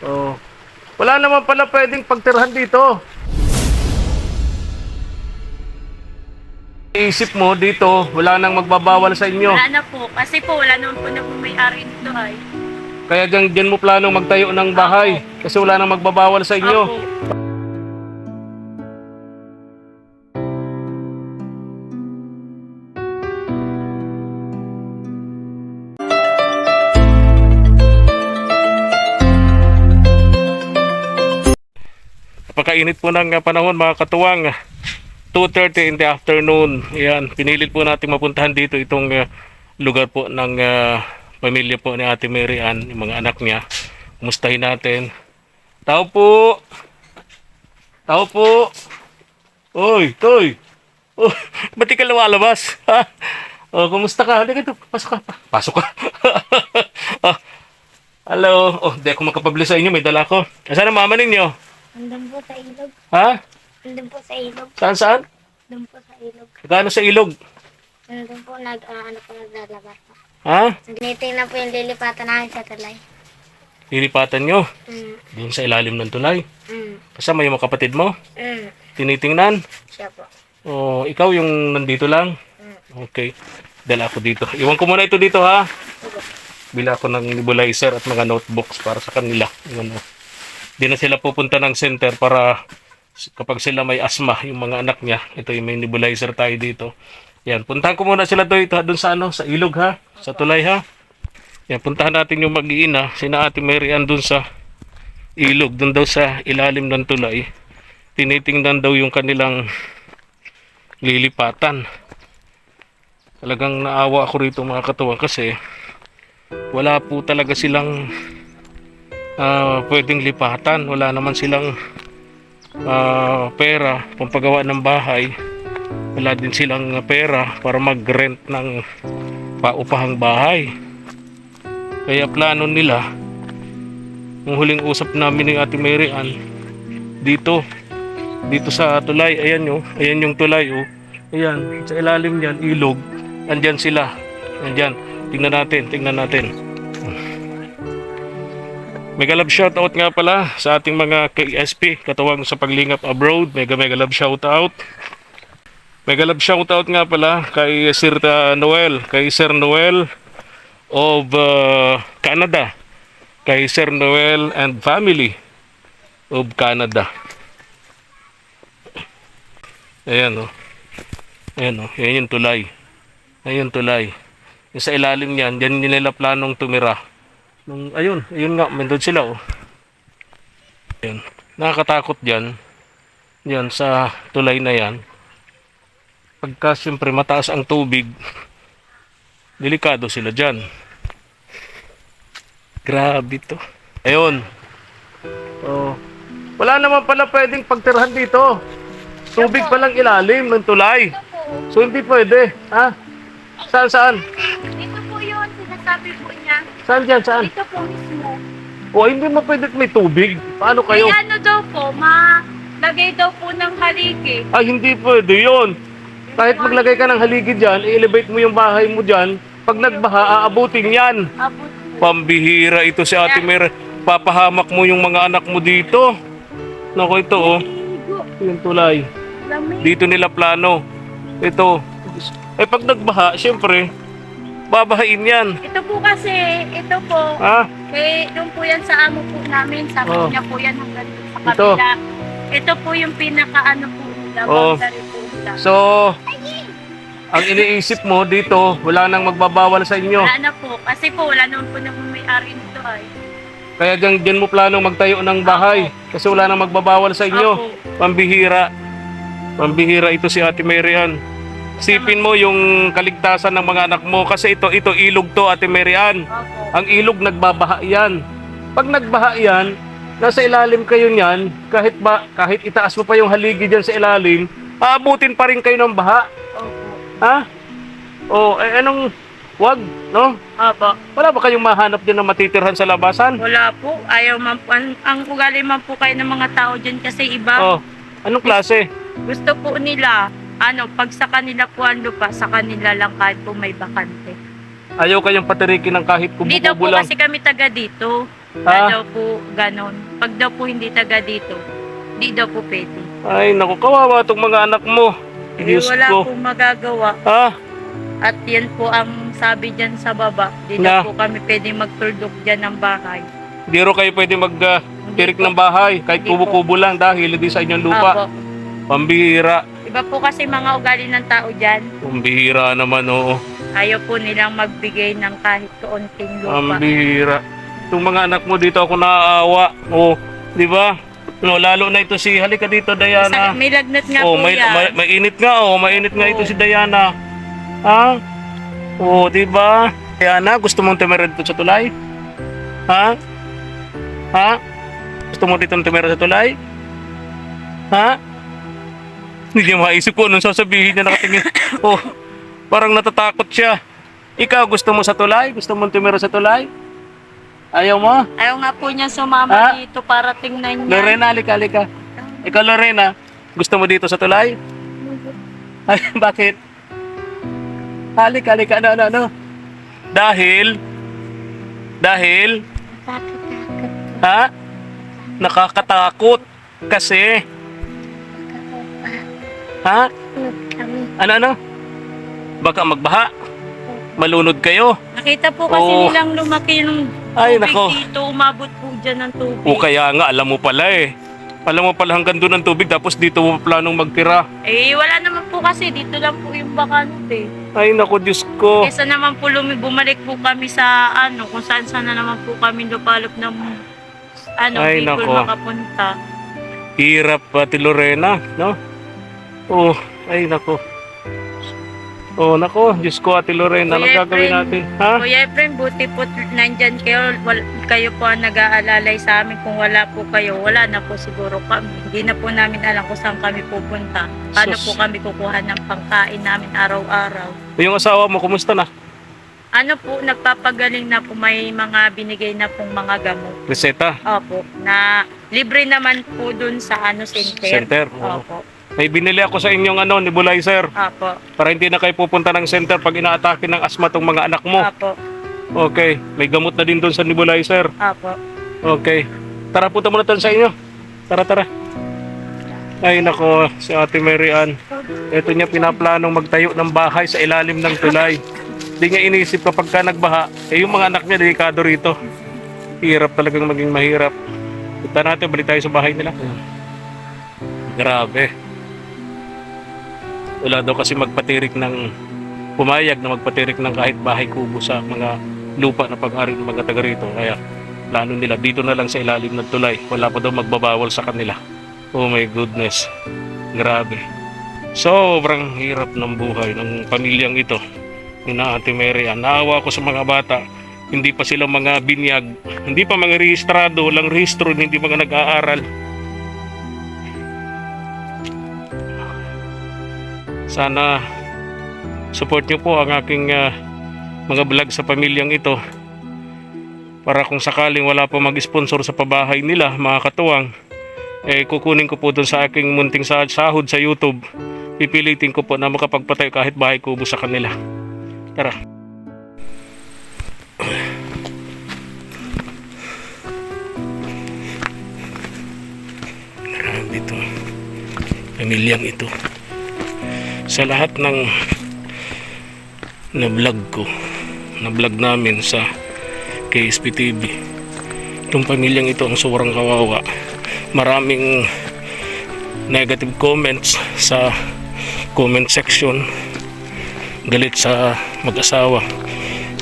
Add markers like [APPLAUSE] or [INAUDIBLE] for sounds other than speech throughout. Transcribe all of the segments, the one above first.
Oh. Wala naman pala pwedeng pagtirhan dito. Isip mo dito, wala nang magbabawal sa inyo. Wala na po. Kasi po, wala naman po na po may-ari nito ay. Kaya dyan, dyan mo planong magtayo ng bahay. Kasi wala nang magbabawal sa inyo. Opo. Napakainit po ng uh, panahon mga katuwang. 2.30 in the afternoon. Ayan, pinilit po natin mapuntahan dito itong uh, lugar po ng uh, pamilya po ni Ate Mary Ann, yung mga anak niya. Kumustahin natin. Tao po! Tao po! Oy, Toy! Oh, [LAUGHS] ba't ka lumalabas? Oh, kumusta ka? Halika dito, pasok ka. Pasok ka. oh, [LAUGHS] hello. Oh, di ako makapabli sa inyo. May dala ko. Asan mama ninyo? Andun po sa ilog. Ha? Andun po sa ilog. Saan saan? Andun po sa ilog. Kano sa ilog? Andun po nag, ah, ano po naglalaba po. Ha? Tinitingnan po yung lilipatan namin sa tulay. Lilipatan nyo. Mm, Doon sa ilalim ng tulay. mm, Kasama yung mga kapatid mo. mm. Tinitingnan. Siya po. O, ikaw yung nandito lang. Mm. Okay. Dala ako dito. Iwan ko muna ito dito ha. Bila ako ng nebulizer at mga notebooks para sa kanila. Yung ano. Di na sila pupunta ng center para kapag sila may asma, yung mga anak niya. Ito yung may nebulizer tayo dito. Yan, puntahan ko muna sila dito doon sa ano, sa ilog ha, sa tulay ha. Yan, puntahan natin yung mag-iina, sina Ate Mary doon sa ilog, doon daw sa ilalim ng tulay. Tinitingnan daw yung kanilang lilipatan. Talagang naawa ako rito mga katuwa kasi wala po talaga silang ah, pwedeng lipatan. Wala naman silang ah, pera pampagawa ng bahay. Wala din silang pera para mag-rent ng paupahang bahay. Kaya plano nila, yung huling usap namin ni Ate Mary Ann, dito, dito sa tulay, ayan yo, ayan yung tulay oh. Ayan, sa ilalim niyan, ilog, andyan sila. Andyan, tingnan natin, tingnan natin. Mega love shoutout nga pala sa ating mga KSP, katuwang sa paglingap abroad. Mega mega love shoutout. Mega love shoutout nga pala kay Sir uh, Noel, kay Sir Noel of uh, Canada. Kay Sir Noel and family of Canada. Ayan oh. Ayan oh, ayan yung tulay. Ayan yung tulay. Yung sa ilalim niyan, diyan nila planong tumira. Nung, ayun, ayun nga, mendod sila oh. Ayan. Nakakatakot diyan. Diyan sa tulay na yan. Pagka siyempre mataas ang tubig, delikado sila diyan. Grabe to. Ayun. Oh. Wala naman pala pwedeng pagtirhan dito. Tubig pa lang ilalim ng tulay. So hindi pwede. Ha? Saan saan? Dito po yun, sinasabi po. Saan dyan? Saan? Dito po mismo. O hindi mo pwede may tubig. Paano kayo? May ano daw po, malagay daw po ng haligi. Ay hindi pwede yon. Kahit maglagay ka ng haligi dyan, i-elevate mo yung bahay mo dyan, pag nagbaha, aabutin yan. Abot po. Pambihira ito si Ate Mer. Papahamak mo yung mga anak mo dito. Nako ito oh. Yung tulay. Dito nila plano. Ito. Eh pag nagbaha, syempre, babahain yan. Ito po kasi, ito po, Ha? eh, doon po yan sa amo po namin. Sa Oh. niya po yan hanggang sa Ito. kabila. Ito po yung pinaka-ano po nila, Oh. po nila. So, ang iniisip mo dito, wala nang magbabawal sa inyo. Wala na po, kasi po wala naman po na may-ari nito ay. Kaya dyan, dyan mo planong magtayo ng bahay. Kasi wala nang magbabawal sa inyo. Opo. Pambihira. Pambihira ito si Ate Marian. Sipin mo yung kaligtasan ng mga anak mo kasi ito ito ilog to Ate Marian. Opo. Ang ilog nagbabaha yan. Pag nagbaha yan, nasa ilalim kayo niyan, kahit ba kahit itaas mo pa yung haligi diyan sa ilalim, aabutin pa rin kayo ng baha. Opo. Ha? O eh, anong wag, no? Opo. Wala ba kayong mahanap diyan na matitirhan sa labasan? Wala po. Ayaw man po. Ang, ang ugali man po kayo ng mga tao dyan kasi iba. Oh, anong klase? Gusto po nila, ano, pag sa kanila po ang lupa, sa kanila lang kahit po may bakante. Ayaw kayong patirikin ng kahit Hindi daw po lang. kasi kami taga dito. Ha? Ha? daw po ganon. Pag daw po hindi taga dito, di daw po pwede. Ay, naku, kawawa itong mga anak mo. Eh, Diyos wala ko. po magagawa. Ha? At yan po ang sabi dyan sa baba. Di Na? daw po kami pwede magturdok dyan ng bahay. Di ro kayo pwede Hindi po. ng bahay. Kahit Hindi po. kubo-kubo lang dahil hindi sa inyong lupa. Apo. Pambihira. Iba po kasi mga ugali ng tao dyan. Pambihira naman, oo. Ayaw po nilang magbigay ng kahit kaunting lupa. Pambihira. Itong mga anak mo dito ako naaawa. Oo, di ba? No, lalo na ito si Halika dito, Sa- Diana. may lagnat nga Oh, po may, yan. may, mainit nga, oh, mainit nga Oo. ito si Diana. Ha? Oh, di ba? Diana, gusto mong tumira dito sa tulay? Ha? Ha? Gusto mo dito tumira sa tulay? Ha? [LAUGHS] Hindi niya maisip ko anong sasabihin niya nakatingin. oh, parang natatakot siya. Ikaw, gusto mo sa tulay? Gusto mong tumira sa tulay? Ayaw mo? Ayaw nga po niya sumama Ha? dito para tingnan niya. Lorena, halika, halika. Ikaw, Lorena, gusto mo dito sa tulay? Ay, [LAUGHS] bakit? Halika, halika, ano, ano, ano? Dahil, dahil, Nakakatakot. ha? Nakakatakot. Kasi, ha? Kami. Ano, ano? Baka magbaha. Malunod kayo. Nakita po kasi Oo. nilang lumaki yung Ay, nako. dito. Umabot po dyan ng tubig. O kaya nga, alam mo pala eh. Alam mo pala hanggang doon ang tubig, tapos dito mo planong magtira. Eh, wala naman po kasi. Dito lang po yung bakante. Ay, naku, Diyos ko. Kesa naman po lumi, bumalik po kami sa ano, kung saan saan na naman po kami lupalop ng ano, Ay, Bicol nako. makapunta. Hirap pati Lorena, no? Oh, ay nako. Oh, nako, Diyos ko Ate Lorena, ano gagawin natin? Ha? Kuya Efren, buti po nandyan kayo, wal, kayo po ang nag-aalalay sa amin. Kung wala po kayo, wala na po siguro kami. Hindi na po namin alam kung saan kami pupunta. Paano Sus. po kami kukuha ng pangkain namin araw-araw. Yung asawa mo, kumusta na? Ano po, nagpapagaling na po may mga binigay na pong mga gamot. Reseta? Opo, na libre naman po dun sa ano center. Center? Oo. Opo, May binili ako sa inyong ano, nebulizer. opo, Para hindi na kayo pupunta ng center pag inaatake ng asma tong mga anak mo. opo, Okay. May gamot na din doon sa nebulizer. opo. Okay. Tara, punta muna tayo sa inyo. Tara, tara. Ay, nako, si Ate Mary Ann. Ito niya pinaplanong magtayo ng bahay sa ilalim ng tulay. Hindi niya inisip kapag ka nagbaha, eh yung mga anak niya delikado rito. Hirap talagang maging mahirap. Punta natin, balik tayo sa bahay nila. Grabe. Wala daw kasi magpatirik ng pumayag na magpatirik ng kahit bahay kubo sa mga lupa na pag-ari ng mga taga rito. Kaya plano nila dito na lang sa ilalim ng tulay. Wala pa daw magbabawal sa kanila. Oh my goodness. Grabe. Sobrang hirap ng buhay ng pamilyang ito. Ni na Ate Mary Ann. Naawa ko sa mga bata. Hindi pa sila mga binyag. Hindi pa mga rehistrado. Walang rehistro. Hindi mga nag-aaral. Sana support nyo po ang aking ah, mga vlog sa pamilyang ito. Para kung sakaling wala pa mag-sponsor sa pabahay nila mga katuwang eh kukunin ko po dun sa aking munting sa sahod sa YouTube. Pipilitin ko po na makapagpatayo kahit bahay kubo sa kanila. Tara. Grabe ito pamilyang ito sa lahat ng na vlog ko na vlog namin sa KSP TV itong pamilyang ito ang sobrang kawawa. Maraming negative comments sa comment section. Galit sa mag-asawa.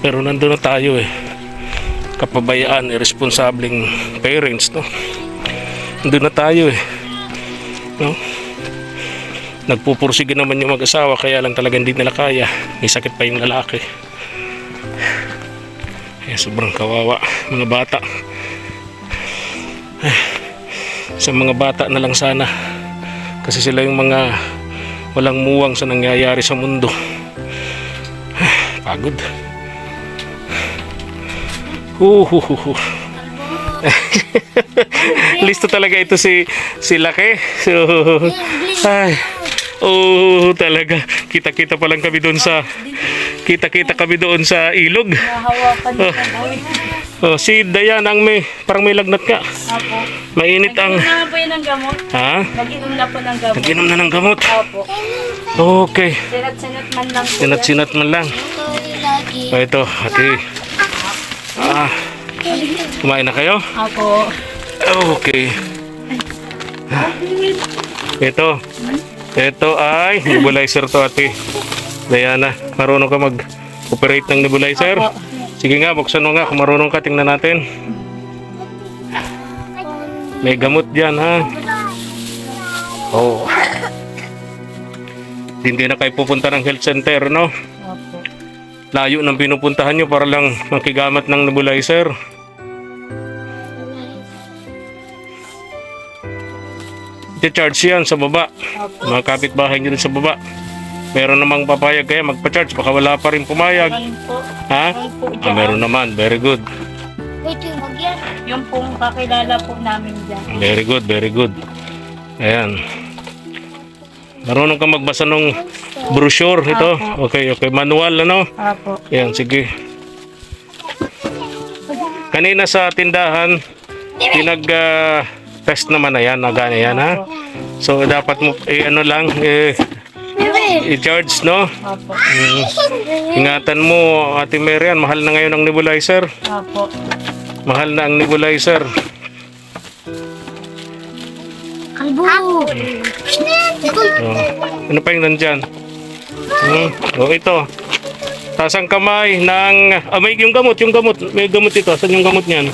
Pero nandun na tayo eh. Kapabayaan irresponsableng parents no? Nandun na tayo eh. No nagpupursige naman yung mag-asawa kaya lang talagang hindi nila kaya. May sakit pa yung lalaki. Kaya sobrang kawawa mga bata. Ay, sa mga bata na lang sana. Kasi sila yung mga walang muwang sa nangyayari sa mundo. Ay, pagod. Huhuhuhu. [LAUGHS] Listo talaga ito si si Laki. So, ay. Oh, talaga. Kita-kita pa lang kami doon sa kita-kita kami doon sa ilog. Niya. Oh, si Dayan ang may, parang may lagnat ka. Opo. Mainit ang, Nag-inom na po yun ng gamot. ha? Nag-inom na po ng gamot. Nag-inom na ng gamot. Opo. Okay. Sinat-sinat man lang po yan. Sinat-sinat man lang. Oh, ito, ate. Ah, kumain na kayo? Opo. Okay. Ito. Ito ay nebulizer to ate. Diana, marunong ka mag-operate ng nebulizer? Opo. Sige nga, buksan mo nga kung marunong ka. Tingnan natin. May gamot dyan, ha? Oh. Hindi na kayo pupunta ng health center, no? Opo. Layo ng pinupuntahan nyo para lang makigamat ng nebulizer. I-charge yan sa baba. Mga kapitbahay nyo dun sa baba. Meron namang papayag kaya magpa-charge. Baka wala pa rin pumayag. Ha? Ah, meron naman. Very good. Yung pong kakilala po namin dyan. Very good, very good. Ayan. Marunong ka magbasa ng brochure ito. Okay, okay. Manual, ano? Opo. Ayan, sige. Kanina sa tindahan, pinag-test naman na yan, naga na yan, ha? So, dapat mo, eh, ano lang, eh, i-charge, no? Opo. Mm. Ingatan mo, Ate Marian, mahal na ngayon ang nebulizer. Opo. Mahal na ang nebulizer. Kalbo. Oh. Ano pa yung nandyan? Hmm. Oh, ito. Taas ang kamay ng... Ah, may yung gamot, yung gamot. May gamot ito. Saan yung gamot niyan?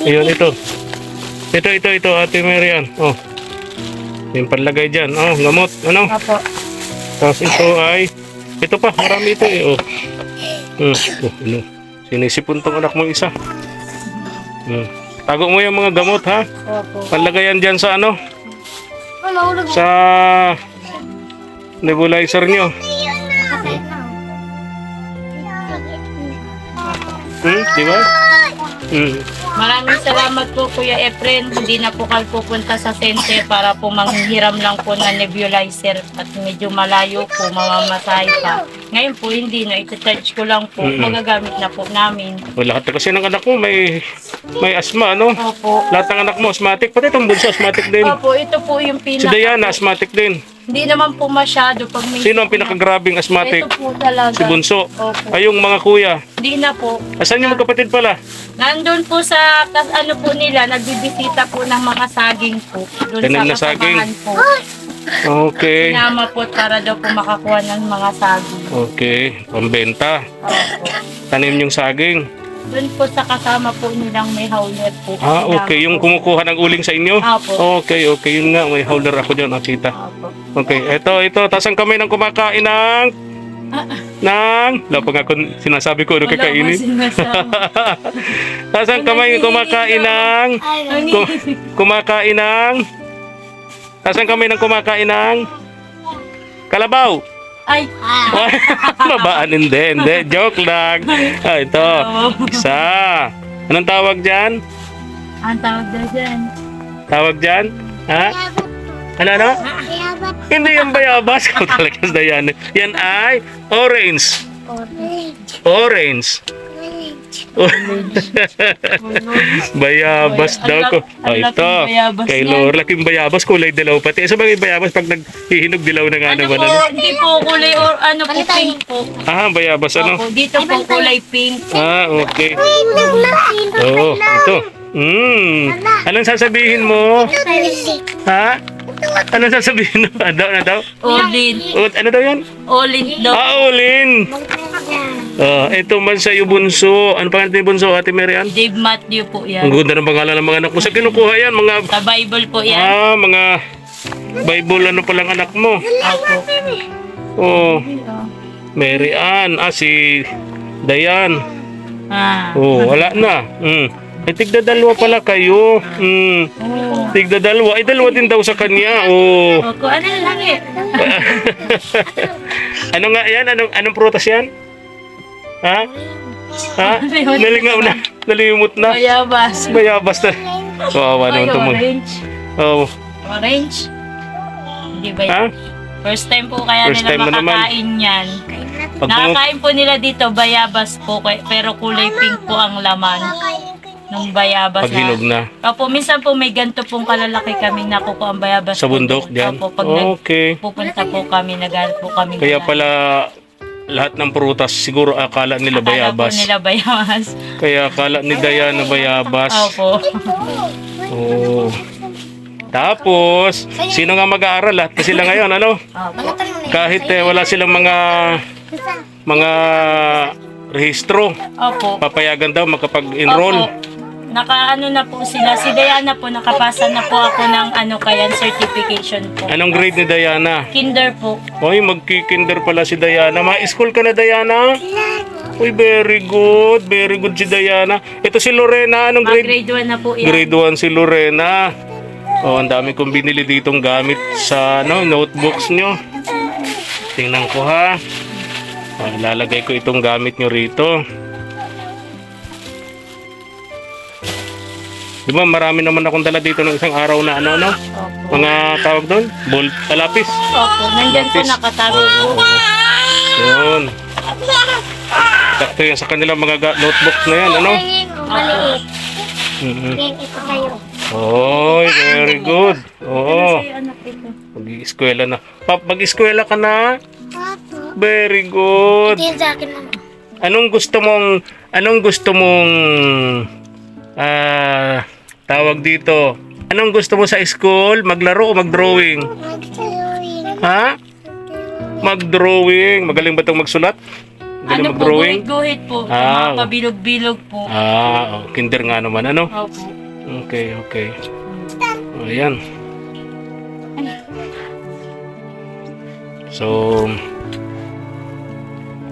Ayun, ito. Ito, ito, ito, Ate Marian. Oh. Yung panlagay dyan. Oh, gamot. Ano? Opo. Tapos ito ay... Ito pa, marami ito eh. Oh. Hmm. Oh, ano? Sinisipon tong anak mo isa. Hmm. Tago mo yung mga gamot, ha? Opo. Panlagayan dyan sa ano? Sa nebulizer nyo. Hmm, di ba? Hmm. Maraming salamat po Kuya Efren. Hindi na po kayo pupunta sa center para po manghiram lang po ng nebulizer at medyo malayo po, mamamasahe pa. Ngayon po hindi na, ita-charge ko lang po. Mm-mm. Magagamit na po namin. O, lahat kasi ng anak mo may may asthma, ano? Opo. Lahat ng anak mo asthmatic. Pati itong bunso asthmatic din. Opo, ito po yung Si pinaka... Diana asthmatic din. Hindi naman po masyado pag may... Sino ang pinakagrabing asthmatic? Ito po talaga. Si Bunso. Opo. Ay, yung mga kuya. Hindi na po. Asan yung magkapatid pala? Nandun po sa kas ano po nila, nagbibisita po ng mga saging po. Doon Tanim na sa saging. kasamahan po. Okay. Sinama po para daw po makakuha ng mga saging. Okay. Pambenta. Opo. Tanim yung saging. Doon po sa kasama po nilang may howler po. Ah, Sinama okay. Yung kumukuha ng uling sa inyo? Opo. Okay, okay. Yun nga. May holder ako dyan, nakita. Opo. Okay, ito, ito. Tasang kami ng kumakain ng... ng... Wala pa nga kung sinasabi ko ano Wala kakainin. po sinasabi. [LAUGHS] Tasang kamay kumakain ng... Kum- kumakain ng... Tasang kami ng kumakain ng... Kalabaw. Ay, [LAUGHS] Babaan hindi, hindi. Joke lang. Ah, ito. Isa. Anong tawag dyan? ang tawag daw dyan. Tawag dyan? Ha? Ano, ano? Yabat. Hindi yung bayabas. Kung talaga na yan. Yan ay orange. Orange. Orange. Bayabas Ang daw ko. Oh, ito. bayabas Kay. Lord, laking bayabas. Kulay dilaw pati. Sa bagay bayabas, pag naghihinog dilaw na nga Ano naman. po, Ano? hindi po kulay or ano po, pink po. Ah, bayabas ano? Opo, dito po kulay pink. Ah, okay. Oo, ito. Mm. Anong sasabihin mo? Ha? Anong sasabihin? Ano daw, [LAUGHS] ano daw? Olin. O, ano daw yan? Olin daw. Ah, Olin. Ah, ito man sa iyo, Bunso. Ano pangalan ni Bunso, Ate Marian? Dave Matthew po Ang yan. ganda ng pangalan ng mga anak mo. Sa kinukuha yan, mga... Sa Bible po yan. Ah, mga... Bible ano palang anak mo? Opo. Oh, Mary Ann. Ah, si Dayan. Ah. Oh, wala na. Mm. Eh, tigda dalawa pala kayo. Mm. Tigda dalawa. Ay, dalawa din daw sa kanya. Oh. Opo, ano lang eh. [LAUGHS] ano nga yan? Anong, anong prutas yan? Ha? Ha? Nalingaw na. Nalimot na. Mayabas. Bayabas na. Kawawa Ay, naman ito mo. orange. Oh. Orange. Hindi ba Ha? yun? First time po kaya First nila makakain yan. Pag pumu- Nakakain po nila dito bayabas po, kay- pero kulay pink po ang laman ng bayabas. pag hinog na. Opo, minsan po may ganito pong kalalaki kami nakukuha ang bayabas. Sa bundok doon. dyan? Opo, pag Okay. nagpupunta po kami, nagalit po kami. Kaya pala lahat ng prutas siguro akala nila Akala bayabas. po nila bayabas. Kaya akala ni Diana bayabas. Opo. Oo. Tapos, sino nga mag-aaral? Lahat na sila ngayon, ano? Opo. Kahit eh, wala silang mga mga rehistro, Opo. papayagan daw makapag-enroll. Opo. Naka ano na po sila. Si Diana po, nakapasa na po ako ng ano kayan certification po. Anong grade ni Diana? Kinder po. Oy, magkikinder pala si Diana. Ma-school ka na, Diana? Uy, very good. Very good si Diana. Ito si Lorena. Anong Ah, grade? grade 1 na po yan. Grade 1 si Lorena. Oh, ang dami kong binili ditong gamit sa ano, notebooks nyo. Tingnan ko ha. Oh, lalagay ko itong gamit nyo rito. Di ba marami naman akong dala dito ng isang araw na ano ano? Opo. Mga tawag doon? Ball, talapis. Opo, nandyan po Lapis. nakatago po. Yun. Sakto yan sa kanilang mga ga- notebooks na yan, ano? Maliit. Mhm. Yan, ito kayo. Oy, very good. Oo. Ito. Mag-eskwela na. Pap, mag-eskwela ka na? Very good. Ito yung sa akin mama. Anong gusto mong, anong gusto mong, ah, tawag dito? Anong gusto mo sa school? Maglaro o mag-drawing? Mag-drawing. Ha? Mag-drawing. Magaling ba itong magsulat? Magaling Ano po, mag-drawing? guhit-guhit po. Ah. Mga pabilog-bilog po. Ah, oh, kinder nga naman, ano? Opo. Okay, okay. Oh, ayan. So,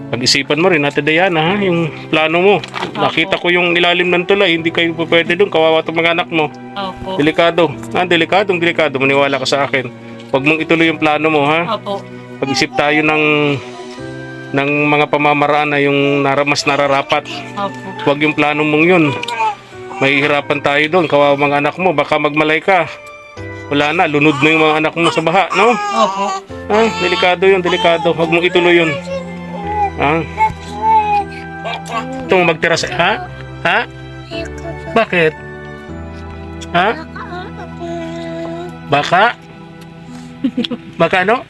pag-isipan mo rin, Ate Diana, ha? Yung plano mo. Nakita ko yung ilalim ng tulay, hindi kayo pa pwede doon. Kawawa itong mga anak mo. Opo. Delikado. Ah, delikadong delikado. Maniwala ka sa akin. Huwag mong ituloy yung plano mo, ha? Opo. Pag-isip tayo ng ng mga pamamaraan na yung naramas nararapat. Opo. Huwag yung plano mong yun. Mahihirapan tayo doon. Kawawa mga anak mo. Baka magmalay ka. Wala na. Lunod na yung mga anak mo sa baha, no? Opo. Ah, delikado yun, delikado. Huwag mong ituloy yun. Ah. Ito mo magtira sa... Ha? Ha? Bakit? Ha? Baka? Baka ano?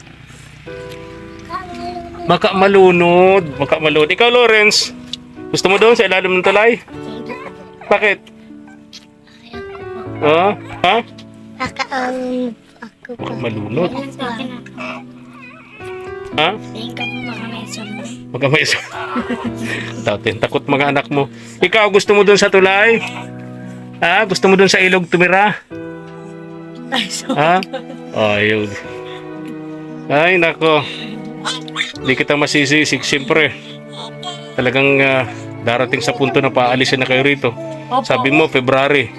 Baka malunod. Baka malunod. Ikaw, Lawrence. Gusto mo doon sa ilalim ng tulay? Bakit? Oh, ha? Baka ang ako Baka malunod. Ha? Tingin ka po baka may isa. [LAUGHS] Tatin, takot mga anak mo. Ikaw, gusto mo doon sa tulay? Ha? Gusto mo doon sa ilog tumira? Ay, so, Ha? Ayun. Ay, nako. Hindi kita masisisig. Siyempre, talagang ah, darating sa punto na paalisin na kayo rito. Opo. Sabi mo, February.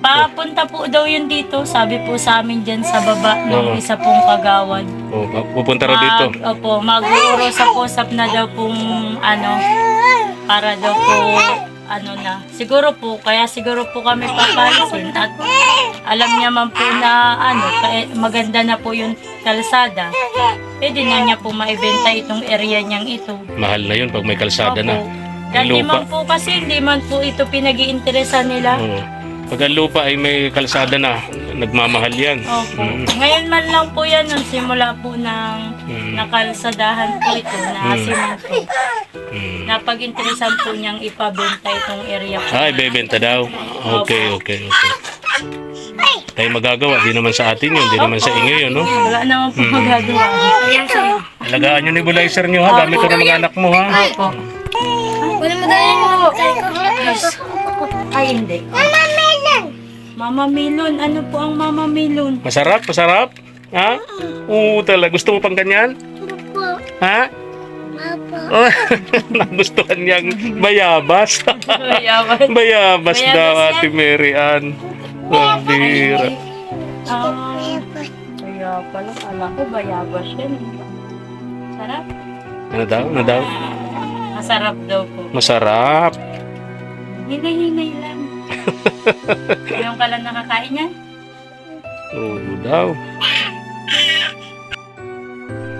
Papunta po daw yun dito. Sabi po sa amin dyan sa baba Oo. ng isa pong kagawad. O, pupunta raw dito. Mag, opo, mag-uurosap-usap na daw pong ano, para daw po, ano na. Siguro po, kaya siguro po kami papalisin at alam niya man po na ano, kaya maganda na po yung kalsada. Pwede na niya po maibenta itong area niyang ito. Mahal na yun pag may kalsada na. Opo. Dati lupa. man po kasi hindi man po ito pinag-iinteresan nila. Oo. Pag ang lupa ay may kalsada na, nagmamahal yan. Opo. Mm. Ngayon man lang po yan, nung simula po ng Mm. nakalsadahan po ito, na po. Mm. Napag-interesan po niyang ipabenta itong area po. Ay, bebenta daw. Okay, okay, okay. Tayo magagawa. Di naman sa atin yun. Di naman sa inyo yun, no? Wala naman Hmm. po magagawa. Ayan sa'yo. Alagaan yung nebulizer nyo, ha? Gamit ko ng mga anak mo, ha? Opo. Wala mo dahil yung Ay, hindi. Mama Melon! Mama Milon. Ano po ang Mama Milon? Masarap, masarap. Ha? Oo, talaga. Gusto mo pang ganyan? Po. Ha? Papa. [LAUGHS] Oh, nagustuhan niyang bayabas. [LAUGHS] Bayabas Bayabas daw, yan. Ate Mary Ann. Ang bira. Ah, kaya pala. Kala ko bayabas yan. Sarap. Ano daw? Ano daw? Masarap daw po. Masarap. Hinay-hinay lang. [LAUGHS] Yung ka lang nakakain yan? Oo daw.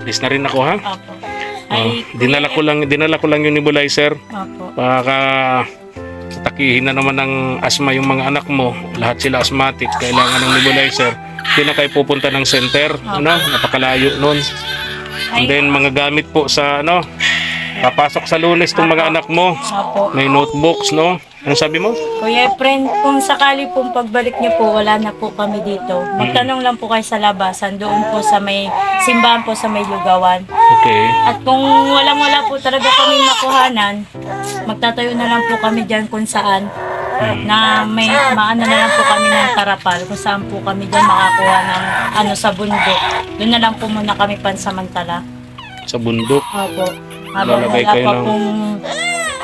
Alis na rin ako, ha? Opo. Ay, dinala ko lang dinala ko lang yung nebulizer. Opo. Baka takihin na naman ng asma yung mga anak mo. Lahat sila asthmatic, kailangan ng nebulizer. Hindi na kayo pupunta ng center, ano? Napakalayo nun. And then mga gamit po sa ano, papasok sa lunes tong mga anak mo. opo. May notebooks, no? Ano sabi mo? Kuya friend, kung sakali pong pagbalik niyo po, wala na po kami dito. Magtanong lang po kayo sa labasan, doon po sa may simbahan po sa may lugawan. Okay. At kung walang-wala po talaga kami makuhanan, magtatayo na lang po kami dyan kung saan na may maano na lang po kami ng tarapal kung saan po kami dyan makakuha ng ano sa bundok. Doon na lang po muna kami pansamantala. Sa bundok. Opo. Habang Lalagay wala kayo pa ng- pong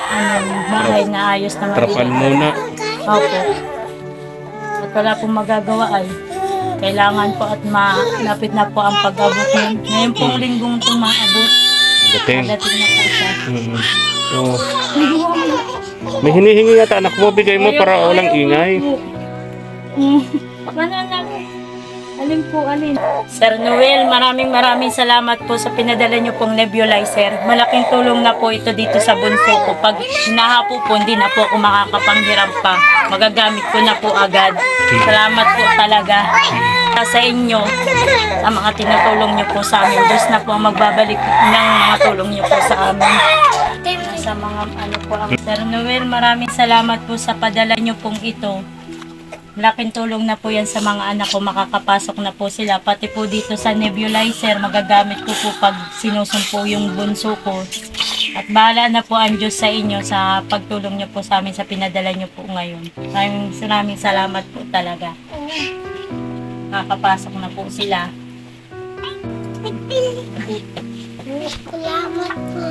ano, bahay na ayos na Trapal maliit. muna. Opo. At wala pong magagawa ay kailangan po at malapit na po ang pag-abot nun. Ngayon pong linggong tumaabot. Dating. Dating na po siya. Mm. So, may hinihingi yata anak mo, bigay mo para walang ingay. Ano na? Alin po, alin? Sir Noel, maraming maraming salamat po sa pinadala niyo pong nebulizer. Malaking tulong na po ito dito sa bunso ko. Pag nahapo po, hindi na po ako makakapanghiram pa. Magagamit ko na po agad. Salamat po talaga sa inyo, sa mga tinutulong niyo po sa amin. Diyos na po ang magbabalik ng mga tulong niyo po sa amin. Sa mga ano po ang Sir Noel, maraming salamat po sa padala niyo pong ito. Laking tulong na po yan sa mga anak ko. Makakapasok na po sila. Pati po dito sa nebulizer, magagamit ko po pag sinusumpo yung bunso ko. At bahala na po ang Diyos sa inyo sa pagtulong niyo po sa amin sa pinadala niyo po ngayon. Maraming, maraming salamat po talaga. Makakapasok na po sila. Salamat po.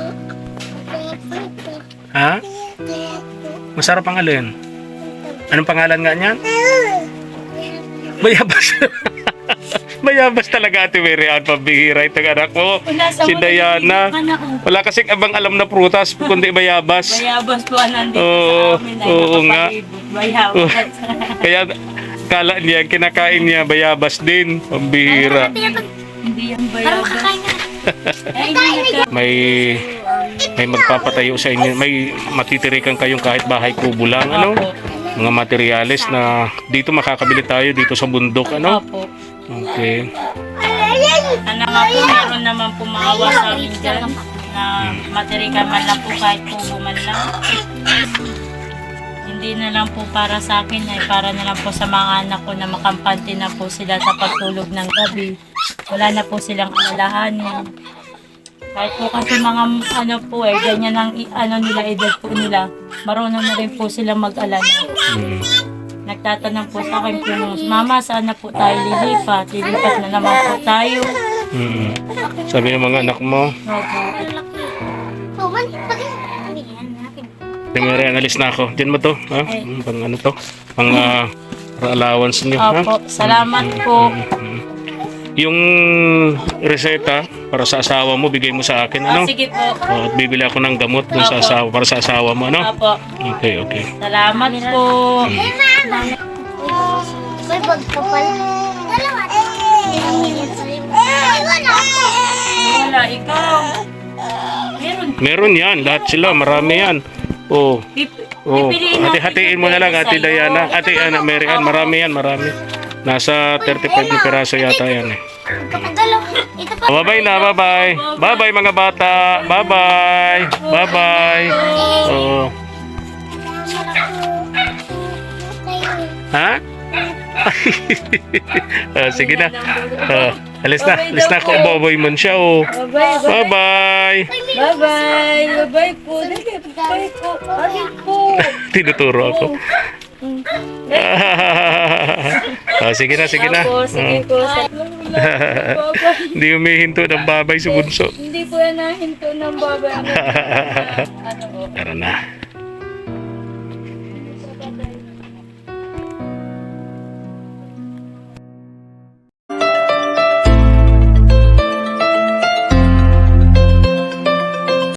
Ha? Masarap ang alin? Anong pangalan nga niyan? Bayabas. Bayabas [LAUGHS] talaga ate Mary Ann, pambihira itong anak mo. Si Diana. Wala kasing abang alam na prutas, kundi bayabas. Bayabas po ang nandito Oo, sa amin oo nga. Bayabas. [LAUGHS] Kaya kala niya, kinakain niya bayabas din. Pambihira. Hindi yan bayabas. May may magpapatayo sa inyo. May matitirikan kayong kahit bahay kubo lang. Ano? Mga materyales na dito makakabili tayo dito sa bundok. Ano? Opo. Okay. Ano nga po, meron naman po maawa sa amin dyan na materika man lang po kahit po man lang. Hindi na lang po para sa akin ay para na lang po sa mga anak ko na makampante na po sila sa pagtulog ng gabi. Wala na po silang alalahanin. Kahit po kasi mga ano po eh, ganyan ang i- ano nila, edad po nila. Marunong na rin po silang mag-alala. Mm. Nagtatanong po sa akin po, Mama, saan na po tayo lilipat? Lilipat na naman po tayo. Mm. Sabi ng mga anak mo, Opo. Primera, analis na ako. Diyan mo to, ha? Ay. Pang ano to? Pang ah, allowance niyo, ha? Opo, salamat po. Mm. Yung reseta para sa asawa mo, bigay mo sa akin, Ah, ano? sige po. O, at bibili ako ng gamot dun sa Opo. asawa, para sa asawa mo, ano? Opo. Okay, okay. Salamat po. May bag ka pala. Dalawa. Eh, wala. Ikaw. Meron. Meron yan, lahat sila, marami yan. Oh, oh. Hati-hatiin mo na lang, Ate. Diana. Ate Ana, Mary Ann, marami yan, marami. Nasa 35 na piraso yata yan eh. Kapag dalawa. Ito pa. Bye-bye na, bye-bye. Bye-bye mga bata. Bye-bye. Bye-bye. Oo. Ha? Ah, [LAUGHS] sige na. Ah, alis na. Alis na ako. Boboy man siya, oh. Bye-bye. Bye-bye. Bye-bye. Po. Bye po. Alin po. [LAUGHS] Tinuturo ako. [LAUGHS] [LAUGHS] ah, sige na, sige na. Opo, sige po. Bye-bye. Hindi humihinto ng babay si Bunso. Hindi po yan nahinto ng babay. Ano [LAUGHS] po? Tara na.